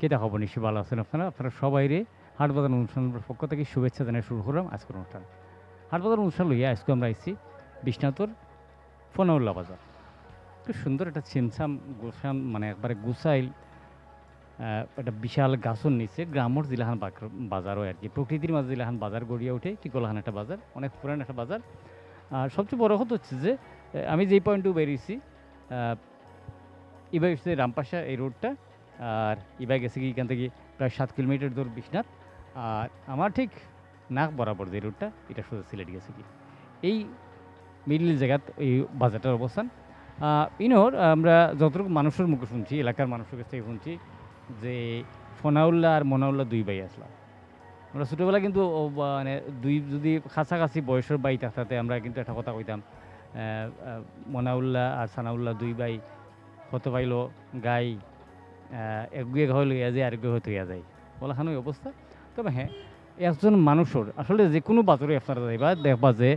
কেটা খবর নিশ্চয়ই ভালো আছেন আপনারা? আপনারা সবাই রে হাটবাজার অনুষ্ঠানের পক্ষ থেকে শুভেচ্ছা জানিয়ে শুরু করলাম আজকের অনুষ্ঠান। হাটবাজার অনুষ্ঠান লইয়া আজকে আমরা আইছি বিশ্বনাথর ফনাউল্লা বাজার। খুব সুন্দর একটা ছিমছাম গোসান মানে একবারে গুসাইল একটা বিশাল গাছর নিচে গ্রামর জিলাহান বাক- বাজারও আর কি। প্রকৃতির মাঝে জিলাহান বাজার গড়িয়ে ওঠে। কি গোলাহান একটা বাজার, অনেক পুরান একটা বাজার। আর সবচেয়ে বড় কথা হচ্ছে যে আমি যেই পয়েন্টে বেরিয়েছি এবার হচ্ছে রামপাশা এই রোডটা আর এবার গেছে কি এখান থেকে প্রায় সাত কিলোমিটার দূর বিশ্বনাথ, আর আমার ঠিক নাক বরাবর যে রোডটা এটা সোজা সিলেট গেছে কি এই মিডল জায়গাত এই বাজারটার অবস্থান। ইনোর আমরা যতটুকু মানুষের মুখে শুনছি, এলাকার মানুষের কাছ থেকে শুনছি যে ফনাউল্লাহ আর মনাউল্লাহ দুই ভাই আসলাম। আমরা ছোটোবেলা কিন্তু মানে দুই, যদি কাছাকাছি বয়সের বাই থাকতে আমরা কিন্তু একটা কথা কইতাম মনাউল্লাহ আর সানাউল্লাহ দুই ভাই কত পাইল গাই একগুয়ে ঘর লইয়া যায়, আরেকগুয়ে হয়ে তৈয়া যায়। বলাখানো অবস্থা। তবে হ্যাঁ একজন মানুষের আসলে যে কোনো বাজারে আপনারা যাইবা, দেখবা যে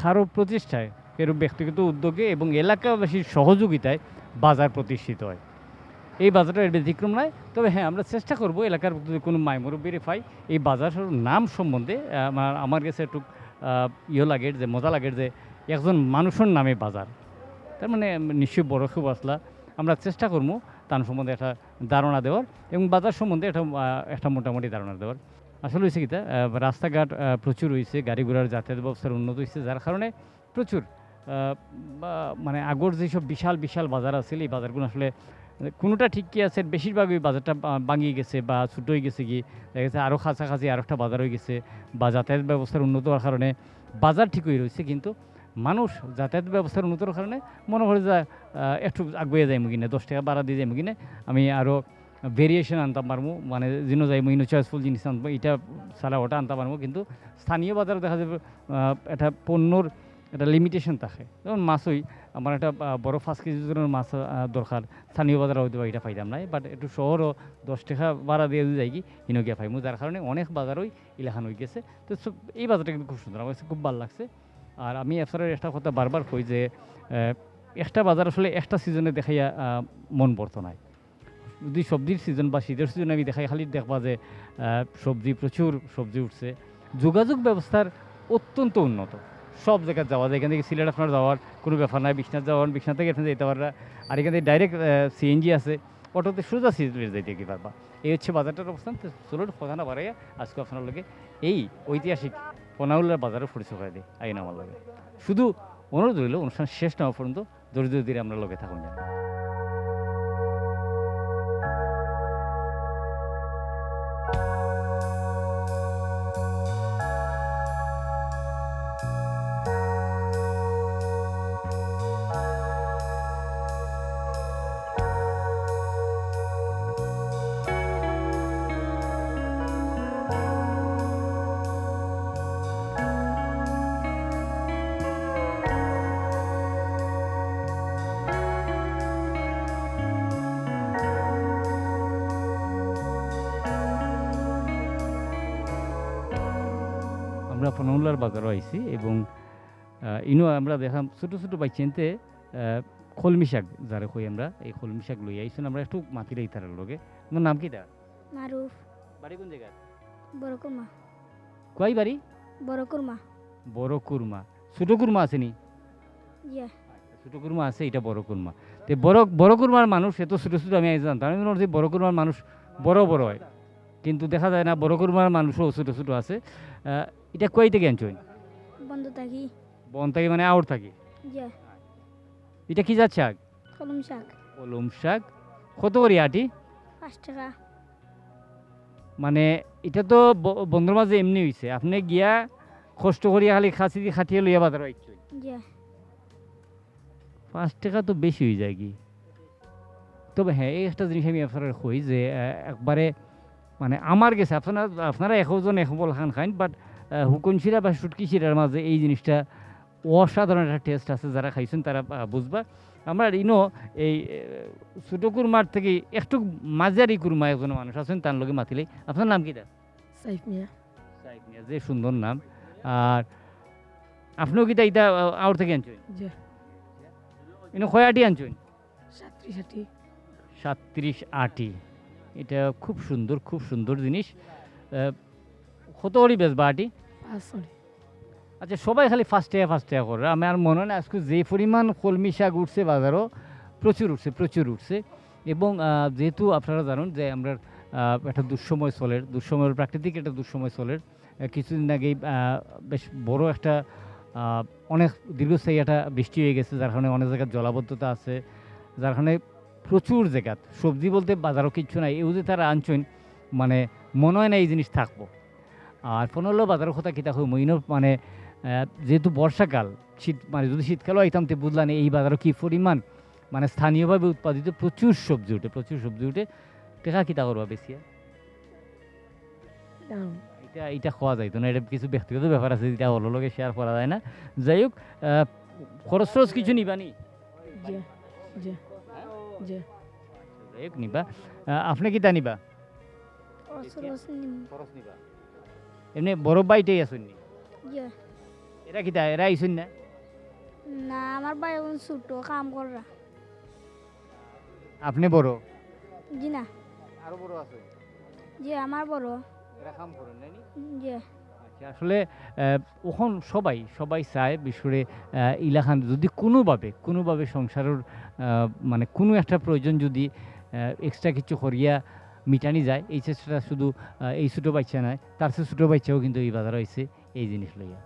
কারও প্রতিষ্ঠায় কেউ ব্যক্তিগত উদ্যোগে এবং এলাকাবাসীর সহযোগিতায় বাজার প্রতিষ্ঠিত হয়। এই বাজারটা এর ব্যতিক্রম নয়। তবে হ্যাঁ আমরা চেষ্টা করব এলাকার যদি কোনো মাই মুরব্বীরে পাই এই বাজারের নাম সম্বন্ধে আমার আমার কাছে একটু ইয়ে লাগে যে মজা লাগে যে একজন মানুষের নামে বাজার। তার মানে নিশ্চয়ই বড় খুব আসলা। আমরা চেষ্টা করব তার সম্বন্ধে একটা ধারণা দেওয়ার এবং বাজার সম্বন্ধে একটা একটা মোটামুটি ধারণা দেওয়ার। আসলে হয়েছে কি তা, রাস্তাঘাট প্রচুর হয়েছে গাড়ি ঘোড়ার যাতায়াত ব্যবস্থার উন্নত হয়েছে যার কারণে প্রচুর মানে আগর যেসব বিশাল বিশাল বাজার আছে এই বাজারগুলো আসলে কোনোটা ঠিক কি আছে? বেশিরভাগ ওই বাজারটা ভাঙিয়ে গেছে বা ছোটো হয়ে গেছে কি? দেখা গেছে আরও কাছাকাছি আরও একটা বাজার হয়ে গেছে বা যাতায়াত ব্যবস্থার উন্নত হওয়ার কারণে বাজার ঠিক হয়ে রয়েছে, কিন্তু মানুষ যাতায়াত ব্যবস্থার উন্নতর কারণে মনে করে যে একটু আগুয়ে যাইমু কিনে, দশ টাকা বাড়া দিয়ে যাইমু কিনে, আমি আরও ভেরিয়েশন আনতাম পারব মানে যিনি যাইমু ইনো চয়েসফুল জিনিস আনব এটা সারা ওটা আনতে পারব কিন্তু স্থানীয় বাজারে দেখা যাবে একটা পণ্যর একটা লিমিটেশন থাকে। যেমন মাছই আমার একটা বড় পাঁচ কেজি মাছ দরকার। স্থানীয় বাজারে হয়তো এটা পাইতাম নাই বাট একটু শহরও দশ টাকা ভাড়া দিয়ে যাই কি ইনো গিয়ে পাইমু। যার কারণে অনেক বাজারই ইলাখান হয়ে গেছে। তো সব- এই বাজারটা কিন্তু খুব সুন্দর, আমার খুব ভালো লাগছে। আর আমি আপনার একটা কথা বারবার কই যে একটা বাজার আসলে একটা সিজনে দেখাইয়া মন বর্ত নাই যদি সবজির সিজন বা শীতের সিজনে আমি দেখাই, খালি দেখবা যে সবজি প্রচুর, সবজি উঠছে। যোগাযোগ ব্যবস্থার অত্যন্ত উন্নত। সব জায়গায় যাওয়া যায়। এখান থেকে সিলেট আপনার যাওয়ার কোনো ব্যাপার নাই, বিশ্বনাথ যাওয়ার, বিশ্বনাথ থেকে এখানে যেতে পারবা। আর এখান থেকে ডাইরেক্ট সিএনজি আছে, অটোতে সোজা সিলেট যাইতে কি পারবা। এই হচ্ছে বাজারটার অবস্থান। তো কথা না বাড়াইয়া আজকে আপনার লোকে এই ঐতিহাসিক পনাউল্লার বাজারে পরিচয় করে দিই আইন আমার লোকে শুধু অনুরোধ রইল, অনুষ্ঠান শেষ না পর্যন্ত দরিদ্র দিয়ে আমরা লোকে থাকুন যেন। আমরা পনাউল্লার বাজারও আইছি এবং ইনো আমরা দেখাম ছোটো ছোটো বাইচেনতে কলমি শাক যারা কই আমরা এই কলমি শাক লই আইছেন আমরা একটু মাতি রাই তার লগে। তোমার নাম কি তার মারুফ। বাড়ি কোন জায়গা? বড় কুরমা কয় বাড়ি? বড় কুরমা বড় কুরমা ছোটো কুরমা আসেনি ইয়া ছোটো কুরমা আছে এটা বড় কুরমা। তে বড় বড় কুরমার মানুষ এত ছোট ছোট আমি জানতাম। আমি করছি বড় কুরমার মানুষ বড় বড় হয়। কিন্তু দেখা যায় না বড় কুরমার মানুষও ছোট ছোট আছে। এটা কই থেকে আনছো? বন্ধ থাকি। বন থেকে মানে আউট থাকি? ইয়া এটা কি যাচ্ছে শাক? কলম শাক। কলম শাক। কত করি আটি? পাঁচ টাকা। মানে এটা তো বন্ধুর মাঝে এমনি হয়েছে আপনি গিয়া কষ্ট করিয়া খালি খাসি দিয়ে খাটিয়ে লইয়া বাজার ইয়া পাঁচ টাকা তো বেশি হয়ে যায় কি? তবে হ্যাঁ এই একটা জিনিস আমি আপনার কই যে একবারে মানে আমার গেছে আপনারা আপনারা একজন এক বল খান খান বাট হুকুন শিরা বা সুটকি শিরার মাঝে এই জিনিসটা অসাধারণ একটা টেস্ট আছে যারা খাইছেন তারা বুঝবা। আমরা ইনো এই ছোটো কুরমার থেকে একটু মাঝারি কুরমা একজন মানুষ আছেন তার লগে মাতিলে। আপনার নাম কি তা সাইফ মিয়া। সাইফ মিয়া, যে সুন্দর নাম। আর আপনিও কি তাই আউট থেকে আনছেন? যে এনে কয়াটি আনছেন? সাতটি সাতটি সাতত্রিশ আটি। এটা খুব সুন্দর খুব সুন্দর জিনিস। কত করি বেচবা আটি পাঁচ ছড়ি আচ্ছা সবাই খালি ফার্স্ট টাকা ফার্স্ট টাকা করে। আমার মনে হয় না আজকে যে পরিমাণ কলমি শাক উঠছে বাজারও প্রচুর উঠছে প্রচুর উঠছে। এবং যেহেতু আপনারা জানেন যে আমরা একটা দুঃসময় চলের দুঃসময়ের প্রাকৃতিক একটা দুঃসময় চলের কিছুদিন আগেই বেশ বড় একটা অনেক দীর্ঘস্থায়ী একটা বৃষ্টি হয়ে গেছে যার কারণে অনেক জায়গায় জলাবদ্ধতা আছে যার কারণে প্রচুর জায়গাত সবজি বলতে বাজারও কিচ্ছু নাই এও যে তারা আনছেন মানে মনে হয় না এই জিনিস থাকব। আর পনেরো বাজারের কথা কিতা হয় মইন মানে যেহেতু বর্ষাকাল শীত মানে যদি শীতকালও আইতাম তে বুঝলাম এই বাজারও কি পরিমাণ মানে স্থানীয়ভাবে উৎপাদিত প্রচুর সবজি উঠে প্রচুর সবজি উঠে টেকা কিতা করবা বেশি? এটা এটা খাওয়া যাইতো না এটা কিছু ব্যক্তিগত ব্যাপার আছে যেটা হলো লোকে শেয়ার করা যায় না। যাই হোক খরচ টরচ কিছু নিবানি যাই হোক নিবা। আপনি কিতা নিবা? খরচ নিবা। এমনি বড় বাইটাই আসুন নি? ইয়ে। এরা কিতা এরা আইসুন না? না আমার ভাই এখন ছোট কাম করা আপনি বড়? জি না। আরও বড় আছে জি আমার বড়। এরা কাম করেন নাইনি জি। আচ্ছা, আসলে ওখন সবাই সবাই চায় বিশ্বরে ইলাখান যদি কোনোভাবে কোনোভাবে সংসারের মানে কোনো একটা প্রয়োজন যদি এক্সট্রা কিছু করিয়া মিটানি যায়, এই চেষ্টাটা শুধু এই ছোটো বাচ্চা নয়, তার চেয়ে ছোটো বাচ্চাও কিন্তু এই বাধা রয়েছে এই জিনিস লইয়া।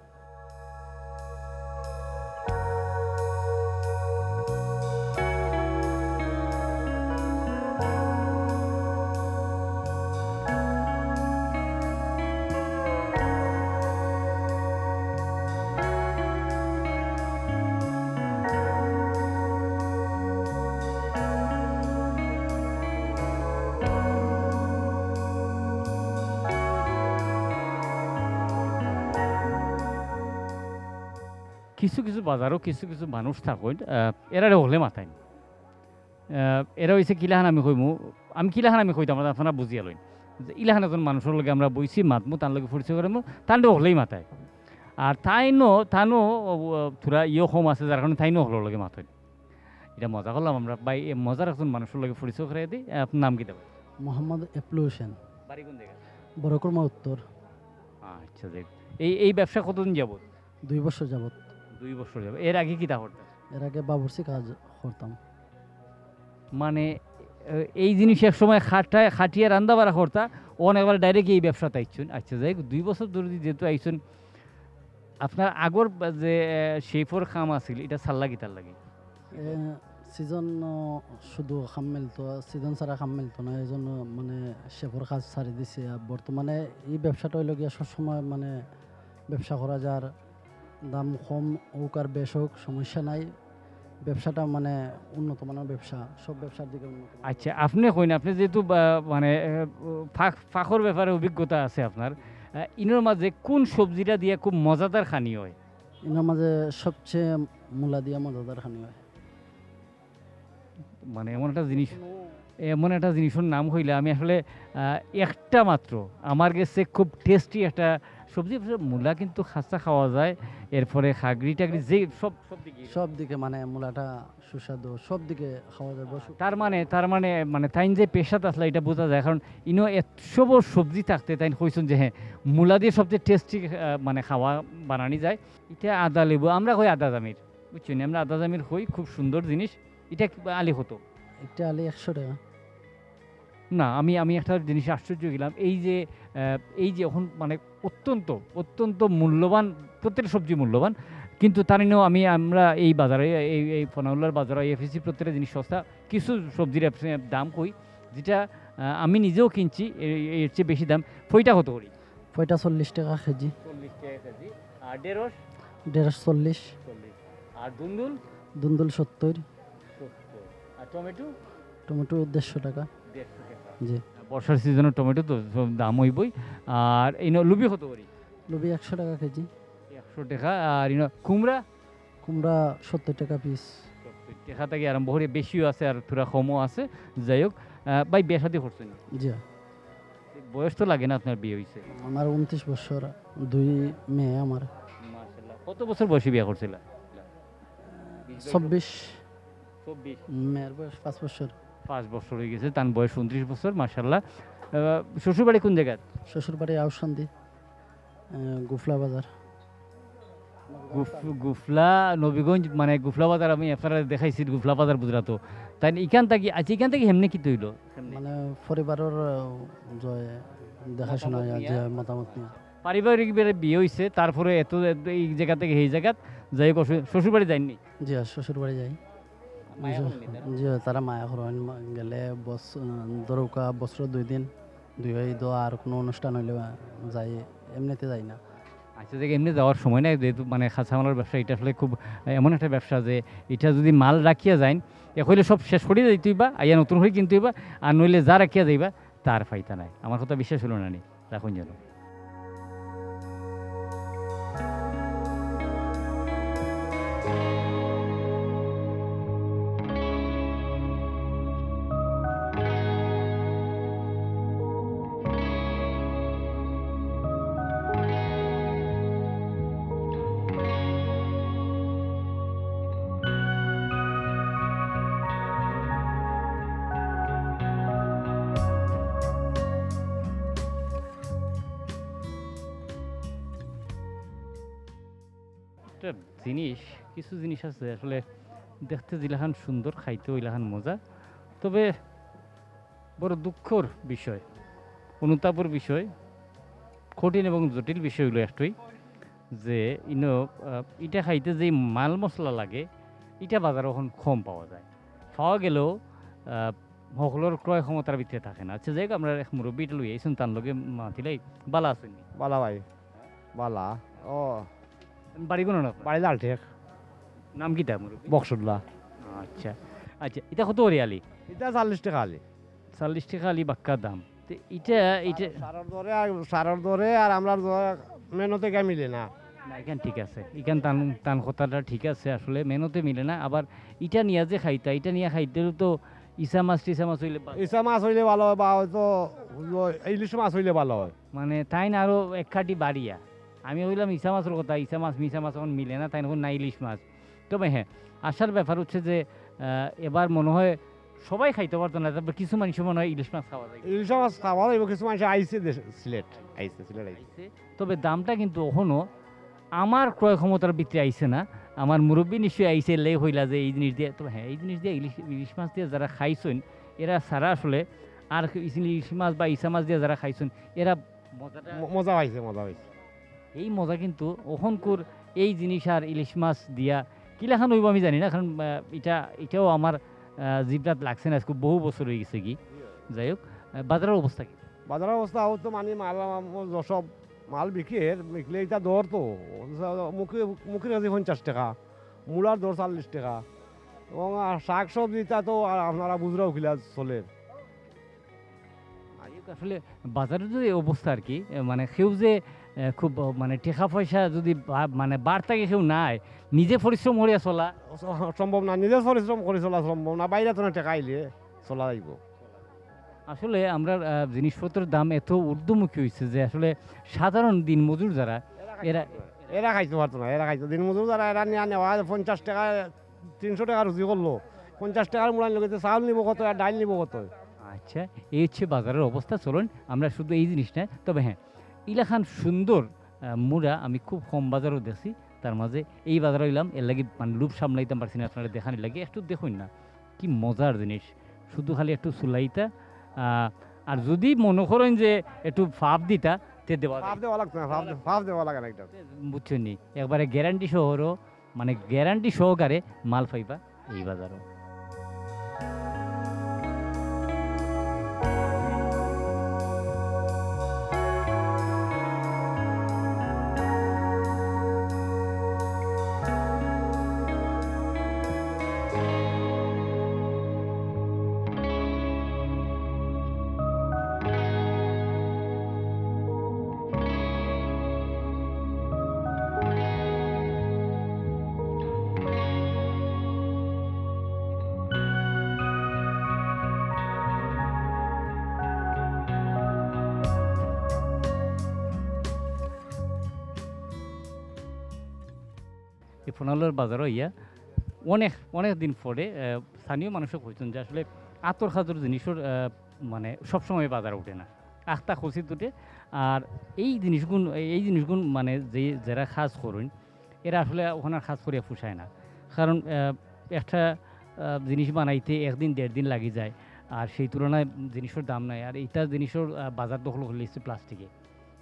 কিছু কিছু বাজারও কিছু কিছু মানুষ থাকেন এরারে হলে মাথায় এরা হয়েছে কিলাহান আমি কইমু আমি কিলাহান আমি কইতাম আপনারা বুঝিয়া লইন যে ইলাহান এজন মানুষের লগে আমরা বইছি মাতমু তার লগে পরিচয় করামু তান্ডে হলেই মাথায় আর তাই ন তানো থোড়া ইয়ে কম আছে যার কারণে তাই ন হলোর লগে মাথায় এটা মজা করলাম আমরা বাই মজার একজন মানুষের লগে পরিচয় করাই দিই আপনার নাম কি দেবেন মোহাম্মদ এপলু হোসেন। বাড়ি কোন জায়গা বড়কর্মা উত্তর আচ্ছা দেখ এই এই ব্যবসা কতদিন যাবত? দুই বছর যাবত। দুই বছর যাবত এর আগে কি তা করতেন? এর আগে বাবুর্চি কাজ করতাম। মানে এই জিনিস এক সময় খাটায় খাটিয়ে রান্দা বাড়া করতা। ওন একবার ডাইরেক্ট এই ব্যবসাতে আইছুন। আচ্ছা যাই দুই বছর ধরে যেহেতু আইছুন আপনার আগর যে শেফর খাম আছিল এটা সাল্লা কি তার লাগে? সিজন শুধু খাম মেলতো সিজন ছাড়া খাম মেলতো না এই জন্য মানে শেফর কাজ ছাড়ি দিছে। বর্তমানে এই ব্যবসাটা হইল গিয়া সবসময় মানে ব্যবসা করা যার দাম কম হোক আর বেশ হোক সমস্যা নাই। ব্যবসাটা মানে উন্নত মানের ব্যবসা সব ব্যবসার দিকে উন্নত আচ্ছা আপনি কইন আপনি যেহেতু মানে ফাঁক ফাঁকর ব্যাপারে অভিজ্ঞতা আছে আপনার ইনোর মাঝে কোন সবজিটা দিয়ে খুব মজাদার খানি হয়? এনার মাঝে সবচেয়ে মূলা দিয়া মজাদার খানি হয়। মানে এমন একটা জিনিস। এমন একটা জিনিসের নাম হইলে আমি আসলে একটা মাত্র। আমার কাছে খুব টেস্টি একটা সবজি মূলা কিন্তু খাস্তা খাওয়া যায় এরপরে খাগড়ি টাগড়ি যে সব সব দিকে। সব মানে মূলাটা সুস্বাদু সব দিকে খাওয়া যাবে তার মানে তার মানে মানে তাইন যে পেশাত আসলে এটা বোঝা যায় কারণ ইনো এসব সবজি থাকতে তাই কইছেন যে হ্যাঁ মূলা দিয়ে সবচেয়ে টেস্টি মানে খাওয়া বানানি যায়। এটা আদা লেবু আমরা কই আদা জামির বুঝছেন? আমরা আদা জামির কই খুব সুন্দর জিনিস। এটা কি আলি হতো একটা আলি একশো টাকা। না আমি আমি একটা জিনিস আশ্চর্য গেলাম। এই যে এই যে এখন মানে অত্যন্ত অত্যন্ত মূল্যবান প্রত্যেকটা সবজি মূল্যবান কিন্তু তার নিয়েও আমি আমরা এই বাজারে এই এই ফনাউল্লার বাজারে এফএসি প্রত্যেকটা জিনিস সস্তা কিছু সবজির দাম কই যেটা আমি নিজেও কিনছি এর চেয়ে বেশি দাম ফইটা কত করি? ফয়টা চল্লিশ টাকা কেজি। চল্লিশ টাকা কেজি। আর দেড়শ দেড়শো চল্লিশ। চল্লিশ। আর দুন্দুল? দুন্দুল সত্তর। সত্তর। আর টমেটো? টমেটো দেড়শো টাকা। দেড়শো টাকা। জি। বর্ষার সিজনের টমেটো তো সব দাম হইবই। আর এই লুবি কত করি? লুবি একশো টাকা কেজি। একশো টাকা। আর ইনো কুমড়া? কুমড়া সত্তর টাকা পিস সত্তর টাকা থেকে আরম্ভ করে বেশিও আছে আর থোড়া কমও আছে। যাই হোক ভাই বিয়ে সাথে করছেন? জি। বয়স তো লাগে না আপনার বিয়ে হয়েছে আমার উনত্রিশ বছর দুই মেয়ে আমার। কত বছর বয়সে বিয়ে করছিল? চব্বিশ। চব্বিশ। মেয়ের বয়স পাঁচ বছর। পাঁচ বছর হয়ে গেছে তার বয়স উনত্রিশ বছর মার্শাল্লাহ শ্বশুরবাড়ি কোন জায়গায় শ্বশুরবাড়ি আউসন্দি গুফলা বাজার। গুফলা নবীগঞ্জ মানে গুফলা বাজার আমি আপনারা দেখাইছি গুফলা বাজার বুঝরাতো তাই ইখান থেকে আচ্ছা ইখান থেকে হেমনে কি তৈল? মানে পরিবারের জয় দেখাশোনা মতামত নিয়া। পারিবারিক বিয়ে হয়েছে তারপরে এত এই জায়গা থেকে এই জায়গা যাই হোক শ্বশুর বাড়ি যায়নি জি শ্বশুর বাড়ি যাই। জি তারা মায়া করেন গেলে বস দরৌকা বছর দুই দিন দুই ঈদ আর কোনো অনুষ্ঠান হইলে যাই এমনিতে যাই না। আচ্ছা দেখে এমনি যাওয়ার সময় নাই যেহেতু মানে খাঁচামালার ব্যবসা এটা আসলে খুব এমন একটা ব্যবসা যে এটা যদি মাল রাখিয়া যাইন এ হইলে সব শেষ করিয়া যাইতে হইবা আইয়া নতুন করে কিনতে হইবা আর নইলে যা রাখিয়া যাইবা তার ফাইতা নাই। আমার কথা বিশ্বাস হলো না নি রাখুন যেন। জিনিস, কিছু জিনিস আছে, আসলে দেখতে যেলাখান সুন্দর খাইতে ইলাখান মজা। তবে বড় দুঃখর বিষয়, অনুতাপর বিষয়, কঠিন এবং জটিল বিষয় হলো একটাই, যে ইনো ইটা খাইতে যে মাল মশলা লাগে, ইটা বাজারে এখন কম পাওয়া যায়। পাওয়া গেলেও সকলের ক্রয় ক্ষমতার ভিতরে থাকে না। আচ্ছা যাই আমরা এক মুরব্বীটা লই আইসুন, তার লগে মাতিলাই বালা আছেন বালা ভাই, বালা, ও। বাড়ি কোনো না? বাড়ি লাল ঠিক নাম কি তা মুরব্বী? বক্সুল্লা আচ্ছা। আচ্ছা এটা কত করে আলি? এটা চাল্লিশ টাকা আলি। চল্লিশ টাকা আলি বাক্কা দাম। তো এটা এটা সারের দরে আর সারের দরে আর আমরা মেনতে গা মিলে না। না এখান ঠিক আছে। এখান টান টান কথাটা ঠিক আছে আসলে মেনতে মিলে না। আবার ইটা নিয়ে যে খাইতা এটা নিয়ে খাইতে তো ইসা মাছ টিসা মাছ হইলে ইসা মাছ হইলে ভালো হয় বা হয়তো ইলিশ মাছ হইলে ভালো হয়। মানে তাই না আরও এক কাটি বাড়িয়া। আমি হইলাম ইসা মাছের কথা ইসা মাছ মিসা মাছ এখন মিলে না তাই এখন না ইলিশ মাছ। তবে হ্যাঁ আসার ব্যাপার হচ্ছে যে এবার মনে হয় সবাই খাইতে পারতো না তারপর কিছু মানুষ মনে হয় ইলিশ মাছ খাওয়া যায় ইলিশ মাছ খাওয়া যাইব কিছু মানুষ আইসে সিলেট আইসে সিলেট আইসে তবে দামটা কিন্তু এখনও আমার ক্রয় ক্ষমতার ভিতরে আইছে না আমার মুরব্বী নিশ্চয়ই আইসে লে হইলা যে এই জিনিস দিয়ে তবে হ্যাঁ এই জিনিস দিয়ে ইলিশ ইলিশ মাছ দিয়ে যারা খাইছেন এরা সারা আসলে আর ইলিশ মাছ বা ইসা মাছ দিয়ে যারা খাইছেন এরা মজাটা ম- মজা পাইছে মজা পাইছে। এই মজা কিন্তু অহনকুর এই জিনিস আর ইলিশ মাছ দিয়া কিলাখান হইব আমি জানি না কারণ এটা এটাও আমার আহ, লাগছে না আজকে বহু বছর হয়ে গেছে কি। যাই হোক বাজারের অবস্থা কি? বাজারের অবস্থা হতো মানে মাল সব মাল বিক্রির বিকলে এটা দর তো। মুখে মুখের কাছে পঞ্চাশ টাকা মূলার দর চাল্লিশ টাকা। এবং আর শাক সবজিটা তো আর আপনারা বুঝরাও কিলা চলে। আসলে বাজারের এই অবস্থা আর কি মানে কেউ যে খুব মানে টাকা পয়সা যদি মানে বার্তাকে কেউ নাই নিজে পরিশ্রম করিয়া চলা। সম্ভব না নিজে পরিশ্রম করে চলা সম্ভব না বাইরে তো না টাকা আইলে চলা যাইব আসলে আমরা জিনিসপত্রের দাম এত ঊর্ধ্বমুখী হয়েছে যে আসলে সাধারণ দিন মজুর যারা এরা এরা খাইতে পারতো না এরা খাইতো দিন মজুর যারা এরা নিয়ে নেওয়া পঞ্চাশ টাকা তিনশো টাকা রুজি করল। পঞ্চাশ টাকার মূল্য লোক চাউল নিব কত আর ডাইল নিব কত? আচ্ছা এই হচ্ছে বাজারের অবস্থা চলুন আমরা শুধু এই জিনিস না তবে হ্যাঁ ইলাখান সুন্দর মুড়া আমি খুব কম বাজারও দেখছি। তার মাঝে এই বাজারে হইলাম এর লাগে মানে লুপ সামলাইতাম পারছি না আপনারা দেখানি লাগে। একটু দেখুন না কি মজার জিনিস। শুধু খালি একটু সুলাইতা আর যদি মনে করেন যে একটু ফাপ দিতা তে দেওয়া। ফাপ দেওয়া লাগতো না ফাপ দেওয়া লাগে না নি? একবারে গ্যারান্টি সহরও মানে গ্যারান্টি সহকারে মাল পাইবা এই বাজারও। ফোনালোর বাজারও ইয়া। অনেক অনেক দিন পরে স্থানীয় মানুষও কইছেন যে আসলে আতর খাজর জিনিসের মানে সবসময় বাজার ওঠে না। আখতা খসি উঠে আর এই জিনিসগুন এই জিনিসগুন মানে যে, যারা খাজ করুন, এরা আসলে ওখানে খাজ করিয়া ফুসায় না। কারণ একটা জিনিস বানাইতে একদিন, দেড় দিন লাগি যায়। আর সেই তুলনায় জিনিসের দাম নাই। আর এইটা জিনিসের বাজার দখল লিখছে প্লাস্টিকে।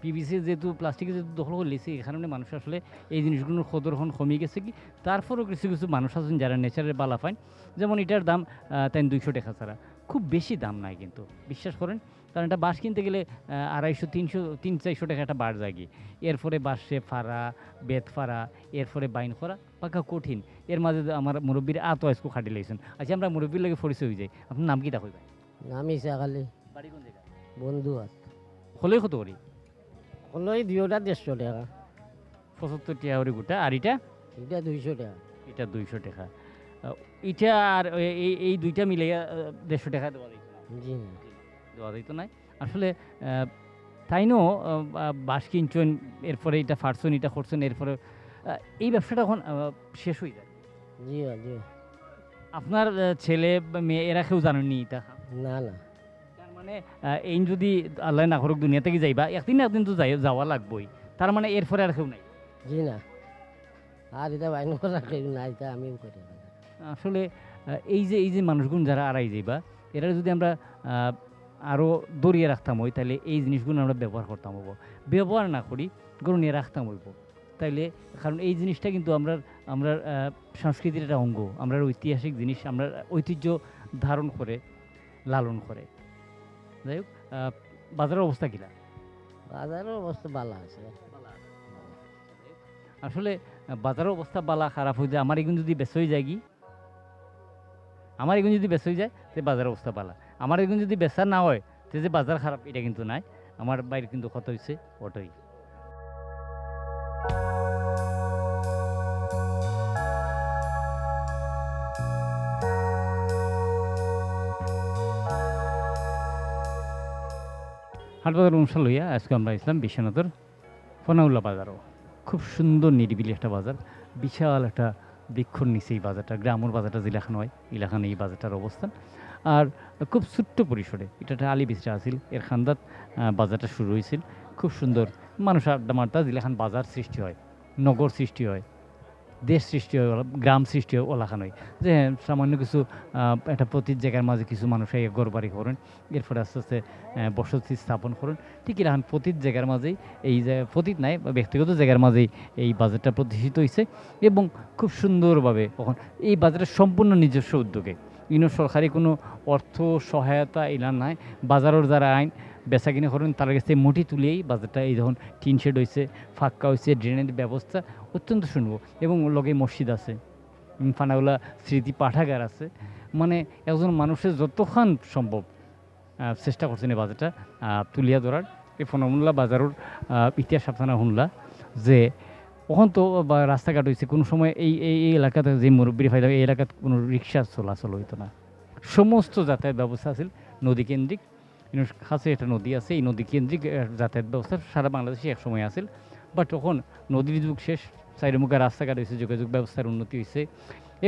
পিভিসি যেহেতু প্লাস্টিকে যেহেতু দখল করে লিখছে এই কারণে মানুষ আসলে এই জিনিসগুলোর কদরখন কমে গেছে কি? তারপরেও কিছু কিছু মানুষ আছেন যারা নেচারের বালা পান যেমন এটার দাম তেন দুইশো টাকা ছাড়া। খুব বেশি দাম নাই কিন্তু বিশ্বাস করেন? কারণ এটা বাঁশ কিনতে গেলে আড়াইশো তিনশো তিন চারশো টাকা একটা বাড় জাগি এরপরে বাঁশে ফাড়া বেত ফাড়া এরপরে বাইন করা পাকা কঠিন। এর মাঝে আমার মুরব্বীর আত আজকু খাটি লাইছেন আচ্ছা আমরা মুরব্বীর লাগে পরিচয় হয়ে যাই। আপনার নাম কিটা কইবেন? নাম ইচ্ছা খালি বাড়ি কোন জায়গা বন্ধু আছে হলেই কত করি? কলই দুয়োটা দেড়শো টাকা। পঁচাত্তর টাকা করে গোটা আর এটা? এটা দুইশো টাকা। এটা দুইশো টাকা। এটা আর এই এই দুইটা মিলে দেড়শো টাকা দেওয়া না। জি দেওয়া যাইতো না আসলে আহ, তাইনও আহ, বা- কিনছেন এরপরে এটা ফাটছেন এটা করছেন এরপরে এই ব্যবসাটা এখন শেষ হয়ে যায়। জি জি। আপনার ছেলে মেয়ে এরা কেউ জানেননি এটা? না না। মানে এই যদি আল্লাহ না করুক দুনিয়া থেকে যাইবা একদিন না একদিন তো যাই যাওয়া লাগবেই। তার মানে এরপরে আর কেউ নাই। জি না। আর এটা বাইন করা কেউ নাই তা আমিও করি আসলে এই যে এই যে মানুষগুলো যারা আড়াই যাইবা এরা যদি আমরা আরও দড়িয়ে রাখতাম হই তাহলে এই জিনিসগুলো আমরা ব্যবহার করতাম হব। ব্যবহার না করি নিয়ে রাখতাম হইব। তাইলে কারণ এই জিনিসটা কিন্তু আমরা আমরা সংস্কৃতির একটা অঙ্গ। আমরা ঐতিহাসিক জিনিস আমরা ঐতিহ্য ধারণ করে লালন করে। যাই হোক বাজারের অবস্থা কিনা? বাজারের অবস্থা ভালো আছে। আসলে বাজারের অবস্থা বালা খারাপ হয়ে যায় আমার এগুলো যদি বেসই যায় কি? আমার এগুলো যদি বেসই যায় তে বাজারের অবস্থা বালা আমার এগুলো যদি বেচা না হয় তে যে বাজার খারাপ এটা কিন্তু নাই। আমার বাইরে কিন্তু ক্ষত হয়েছে ওটাই। হাটবাজার অনুষ্ঠান লইয়া আজকে আমরা ইসলাম বিশ্বনাথর ফনাউল্লা বাজারও। খুব সুন্দর নিরিবিলি একটা বাজার, বিশাল একটা বৃক্ষর নিচে এই বাজারটা, গ্রামের বাজারটা যেলাখান হয় এলাকানে এই বাজারটার অবস্থান। আর খুব ছোট্ট পরিসরে, এটা একটা আলি বিচরা আছিল, এর খান্দাত বাজারটা শুরু হয়েছিল। খুব সুন্দর মানুষ আড্ডা মারতা যেলাখান বাজার সৃষ্টি হয়, নগর সৃষ্টি হয় দেশ সৃষ্টি হয় গ্রাম সৃষ্টি হয় ওলাখান হয় যে সামান্য কিছু একটা প্রতি জায়গার মাঝে কিছু মানুষ এই ঘর বাড়ি করেন, এরপরে আস্তে আস্তে বসতি স্থাপন করেন। ঠিক এরকম প্রতি জায়গার মাঝেই, এই যে প্রতীত নাই, বা ব্যক্তিগত জায়গার মাঝেই এই বাজারটা প্রতিষ্ঠিত হয়েছে এবং খুব সুন্দরভাবে তখন এই বাজারের সম্পূর্ণ নিজস্ব উদ্যোগে। ইনো সরকারি কোনো অর্থ সহায়তা এলা নাই। বাজারের যারা আইন বেচা কিনে করেন, তার কাছে মুঠি তুলেই বাজারটা এই যখন টিন শেড হয়েছে ফাঁকা হয়েছে ড্রেনের ব্যবস্থা অত্যন্ত শুনব এবং লগে মসজিদ আছে ফানাগুলা স্মৃতি পাঠাগার আছে। মানে একজন মানুষের যতক্ষণ সম্ভব চেষ্টা করছেন এই বাজারটা তুলিয়া ধরার। এই ফনমুল্লা বাজারের ইতিহাস আপনারা শুনলা যে ওখান তো বা রাস্তাঘাট হয়েছে কোনো সময় এই এই এলাকাতে যে মুরব্বী ফাইলাম এই এলাকাতে কোনো রিক্সা চলাচল হইতো না। সমস্ত যাতায়াত ব্যবস্থা আছিল নদী কাছে একটা নদী আছে, এই নদী কেন্দ্রিক যাতায়াত ব্যবস্থা সারা বাংলাদেশে এক সময় আছিল। বাট তখন নদীর যুগ শেষ চারিমুখে রাস্তাঘাট হয়েছে, যোগাযোগ ব্যবস্থার উন্নতি হয়েছে।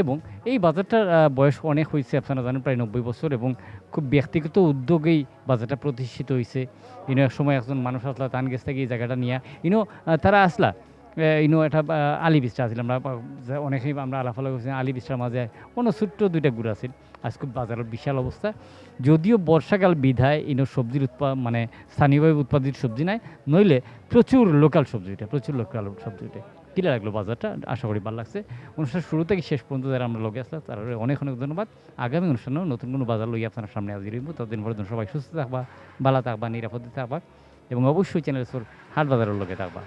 এবং এই বাজারটার বয়স অনেক হয়েছে, আপনারা জানেন প্রায় নব্বই বছর, এবং খুব ব্যক্তিগত উদ্যোগেই বাজারটা প্রতিষ্ঠিত হয়েছে। ইনো এক সময় একজন মানুষ আসলা তান গেছ থেকে এই জায়গাটা নিয়ে। ইনো তারা আসলা ইনো আহ, আলি বিস্টা আছিল। আমরা আহ, যে অনেকেই আমরা আলাফালা করছি আলি বিস্টার মাঝে অন্য ছোট্ট দুইটা গুড় আছিল। আজ খুব বাজারের বিশাল অবস্থা। যদিও বর্ষাকাল বিধায় ইনো সবজির উৎপাদ মানে স্থানীয়ভাবে উৎপাদিত সবজি নাই নইলে প্রচুর লোকাল সবজি এটা প্রচুর লোকাল সবজি এটা কিলা লাগল বাজারটা? আশা করি ভালো লাগছে। অনুষ্ঠান শুরু থেকে শেষ পর্যন্ত যারা আমরা লগে আসলাম তারা অনেক অনেক ধন্যবাদ। আগামী অনুষ্ঠানেও নতুন কোনো বাজার লইয়া আপনার সামনে হাজির হইব। ততদিন পর্যন্ত সবাই সুস্থ থাকবা ভালো থাকবা নিরাপদে থাকবা এবং অবশ্যই চ্যানেল হাট বাজারের লগে থাকবা।